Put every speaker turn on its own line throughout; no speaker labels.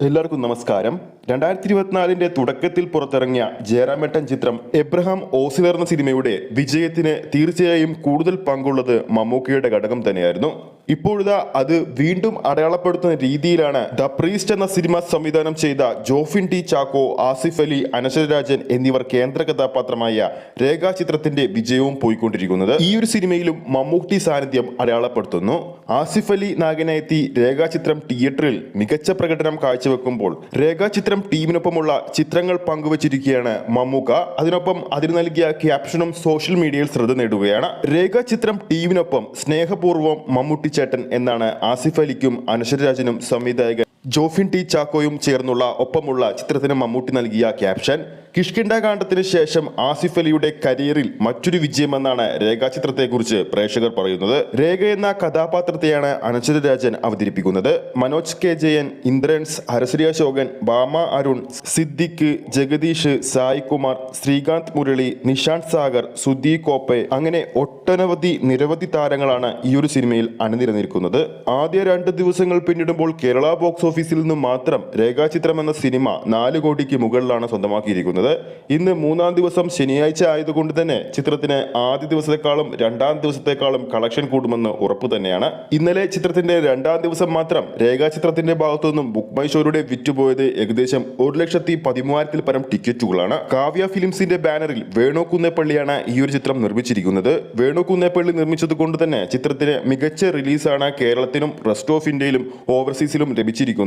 എല്ലാവർക്കും നമസ്കാരം. രണ്ടായിരത്തി ഇരുപത്തിനാലിന്റെ തുടക്കത്തിൽ പുറത്തിറങ്ങിയ ജയറാമേട്ടൻ ചിത്രം എബ്രഹാം ഓസിലർ എന്ന സിനിമയുടെ വിജയത്തിന് തീർച്ചയായും കൂടുതൽ പങ്കുള്ളത് മമ്മൂക്കയുടെ ഘടകം തന്നെയായിരുന്നു. ഇപ്പോഴിതാ അത് വീണ്ടും അടയാളപ്പെടുത്തുന്ന രീതിയിലാണ് ദ പ്രീസ്റ്റ് എന്ന സിനിമ സംവിധാനം ചെയ്ത ജോഫിൻ ടി ചാക്കോ ആസിഫ് അലി അനശ്വരരാജൻ എന്നിവർ കേന്ദ്ര കഥാപാത്രമായ രേഖാചിത്രത്തിന്റെ വിജയവും പോയിക്കൊണ്ടിരിക്കുന്നത്. ഈ ഒരു സിനിമയിലും മമ്മൂട്ടി സാന്നിധ്യം അടയാളപ്പെടുത്തുന്നു. ആസിഫ് അലി നായകനെത്തി രേഖാചിത്രം തിയേറ്ററിൽ മികച്ച പ്രകടനം കാഴ്ചവെക്കുമ്പോൾ രേഖാചിത്രം ടീമിനൊപ്പമുള്ള ചിത്രങ്ങൾ പങ്കുവച്ചിരിക്കുകയാണ് മമ്മൂക്ക. അതിനൊപ്പം അതിന് നൽകിയ ക്യാപ്ഷനും സോഷ്യൽ മീഡിയയിൽ ശ്രദ്ധ നേടുകയാണ്. രേഖാചിത്രം ടീമിനൊപ്പം സ്നേഹപൂർവം മമ്മൂട്ടി ചേട്ടൻ എന്നാണ് ആസിഫ് അലിക്കും അനശ്വരരാജനും സംവിധായകൻ ജോഫിൻ ടി ചാക്കോയും ചേർന്നുള്ള ഒപ്പമുള്ള ചിത്രത്തിന് മമ്മൂട്ടി നൽകിയ ക്യാപ്ഷൻ. കിഷ്കിണ്ട കാണ്ഡത്തിന് ശേഷം ആസിഫ് അലിയുടെ കരിയറിൽ മറ്റൊരു വിജയമെന്നാണ് രേഖാചിത്രത്തെക്കുറിച്ച് പ്രേക്ഷകർ പറയുന്നത്. രേഖ എന്ന കഥാപാത്രത്തെയാണ് അനശ്വര രാജൻ അവതരിപ്പിക്കുന്നത്. മനോജ് കെ ജയൻ ഇന്ദ്രൻസ് ഹരശ്രീ അശോകൻ ബാമ അരുൺ സിദ്ദിഖ് ജഗദീഷ് സായ് കുമാർ ശ്രീകാന്ത് മുരളി നിഷാന്ത് സാഗർ സുധി കോപ്പെ അങ്ങനെ ഒട്ടനവധി നിരവധി താരങ്ങളാണ് ഈ ഒരു സിനിമയിൽ അണിനിരന്നിരിക്കുന്നത്. ആദ്യ രണ്ട് ദിവസങ്ങൾ പിന്നിടുമ്പോൾ കേരള ബോക്സ് ഓഫീസിൽ നിന്നും മാത്രം രേഖാചിത്രം എന്ന സിനിമ നാല് കോടിക്ക് മുകളിലാണ് സ്വന്തമാക്കിയിരിക്കുന്നത്. ഇന്ന് മൂന്നാം ദിവസം ശനിയാഴ്ച ആയതുകൊണ്ട് തന്നെ ചിത്രത്തിന് ആദ്യ ദിവസത്തെക്കാളും രണ്ടാം ദിവസത്തെക്കാളും കളക്ഷൻ കൂടുമെന്ന് ഉറപ്പ് തന്നെയാണ്. ഇന്നലെ ചിത്രത്തിന്റെ രണ്ടാം ദിവസം മാത്രം രേഖാചിത്രത്തിന്റെ ഭാഗത്തു നിന്നും ബുക്ക് മൈ ഷോയുടെ വിറ്റുപോയത് ഏകദേശം ഒരു ലക്ഷത്തി പതിമൂവായിരത്തിൽ പരം ടിക്കറ്റുകളാണ്. കാവ്യ ഫിലിംസിന്റെ ബാനറിൽ വേണു കുന്നേപ്പള്ളിയാണ് ഈ ഒരു ചിത്രം നിർമ്മിച്ചിരിക്കുന്നത്. വേണു കുന്നേപ്പള്ളി നിർമ്മിച്ചത് കൊണ്ട് തന്നെ ചിത്രത്തിന് മികച്ച റിലീസാണ് കേരളത്തിനും റെസ്റ്റ് ഓഫ് ഇന്ത്യയിലും ഓവർസീസിലും ലഭിച്ചിരിക്കുന്നത്.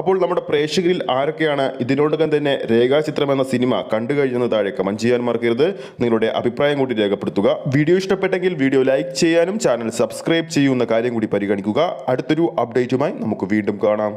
അപ്പോൾ നമ്മുടെ പ്രേക്ഷകരിൽ ആരൊക്കെയാണ് ഇതിനോടകം തന്നെ രേഖാചിത്രം എന്ന സിനിമ കണ്ടു കഴിഞ്ഞെന്ന് താഴെ കമന്റ് ചെയ്യാൻ മറക്കരുത്. നിങ്ങളുടെ അഭിപ്രായം കൂടി രേഖപ്പെടുത്തുക. വീഡിയോ ഇഷ്ടപ്പെട്ടെങ്കിൽ വീഡിയോ ലൈക്ക് ചെയ്യാനും ചാനൽ സബ്സ്ക്രൈബ് ചെയ്യുന്ന കാര്യം കൂടി പരിഗണിക്കുക. അടുത്തൊരു അപ്ഡേറ്റുമായി നമുക്ക് വീണ്ടും കാണാം.